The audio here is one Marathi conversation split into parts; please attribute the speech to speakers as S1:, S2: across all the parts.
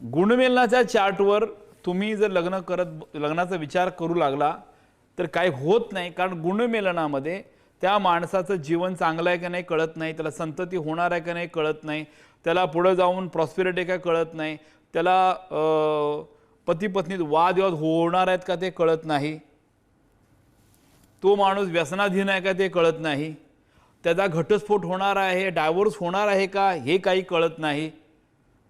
S1: गुणमेलनाच्या चार्टवर तुम्ही जर लग्न करत लग्नाचा विचार करू लागला तर काही होत नाही कारण गुणमेलनामध्ये त्या माणसाचं जीवन चांगलं आहे का नाही कळत नाही त्याला संतती होणार आहे का नाही कळत नाही त्याला पुढं जाऊन प्रॉस्पिरिटी काय कळत नाही त्याला पती पत्नीत वादविवाद होणार आहेत का ते कळत नाही तो माणूस व्यसनाधीन आहे का ते कळत नाही त्याचा घटस्फोट होणार आहे डायव्होर्स होणार आहे का हे काही कळत नाही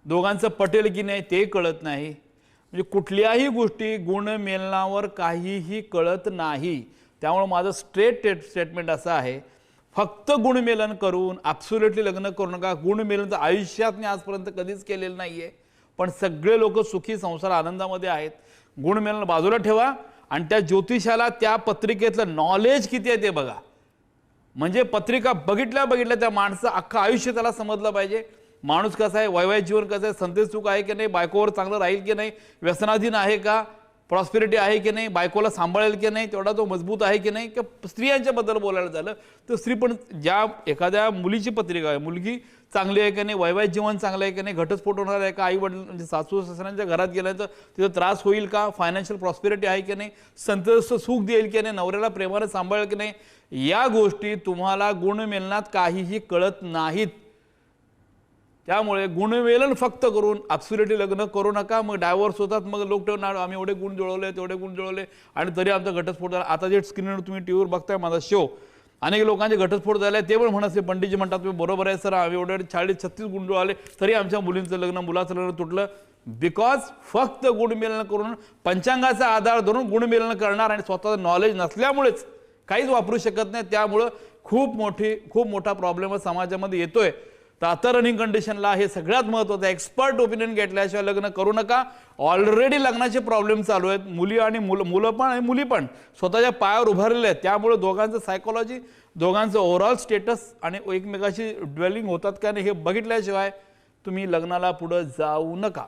S1: दोघांचं पटेल की नाही ते कळत नाही. म्हणजे कुठल्याही गोष्टी गुणमेलनावर काहीही कळत नाही. त्यामुळं माझं स्ट्रेट स्टेटमेंट असं आहे फक्त गुणमेलन करून ॲब्सोल्युटली लग्न करू नका. गुणमेलन तर आयुष्यात मी आजपर्यंत कधीच केलेलं नाही आहे पण सगळे लोक सुखी संसार आनंदामध्ये आहेत. गुणमेलन बाजूला ठेवा आणि त्या ज्योतिषाला त्या पत्रिकेतलं नॉलेज किती आहे ते बघा. म्हणजे पत्रिका बघितल्या बघितल्या त्या माणसं अख्खं आयुष्य त्याला समजलं पाहिजे. माणूस कसा आहे वैवाहिक जीवन कसं आहे संदेश सुख आहे की नाही बायकोवर चांगलं राहील की नाही व्यसनाधीन आहे का प्रॉस्पेरिटी आहे की नाही बायकोला सांभाळेल की नाही तेवढा तो मजबूत आहे की नाही किंवा स्त्रियांच्याबद्दल बोलायला झालं तर स्त्री पण ज्या एखाद्या मुलीची पत्रिका आहे मुलगी चांगली आहे की नाही वैवाहिक जीवन चांगलं आहे की नाही घटस्फोट होणार आहे का आई वडील म्हणजे सासू सासऱ्यांच्या घरात गेल्याचं तिथं त्रास होईल का फायनान्शियल प्रॉस्पेरिटी आहे की नाही संतोष सुख देईल की नाही नवऱ्याला प्रेमाने सांभाळेल की नाही या गोष्टी तुम्हाला गुणमेलनात काहीही कळत नाहीत त्यामुळे गुणवेलन फक्त करून ॲब्सुलेटली लग्न करू नका. मग डायव्हर्स होतात मग लोक ठेवणार आम्ही एवढे गुण जुळवले तेवढे गुण जुळवले. आणि तरी आमचा घटस्फोट झाला. आता जे स्क्रीनवर तुम्ही टी व्हीवर बघताय माझा शो अनेक लोकांचे घटस्फोट झाले. ते पण म्हणत पंडितजी म्हणतात तुम्ही बरोबर आहे सर आम्ही एवढे चाळीस छत्तीस गुण जुळवले. तरी आमच्या मुलींचं लग्न मुलाचं लग्न तुटलं. बिकॉज फक्त गुणमेलन करून पंचांगाचा आधार धरून गुणमेलन करणार आणि स्वतःचं नॉलेज नसल्यामुळेच काहीच वापरू शकत नाही. त्यामुळं खूप मोठी खूप मोठा प्रॉब्लेम समाजामध्ये येतोय. तर आता रनिंग कंडिशनला हे सगळ्यात महत्त्वाचं एक्सपर्ट ओपिनियन घेतल्याशिवाय लग्न करू नका. ऑलरेडी लग्नाचे प्रॉब्लेम चालू आहेत. मुली आणि मुलं मुलं पण आणि मुली पण स्वतःच्या पायावर उभारलेले आहेत. त्यामुळे दोघांचं सायकोलॉजी दोघांचं ओव्हरऑल स्टेटस आणि एकमेकाशी ड्वेलिंग होतात का नाही हे बघितल्याशिवाय तुम्ही लग्नाला पुढं जाऊ नका.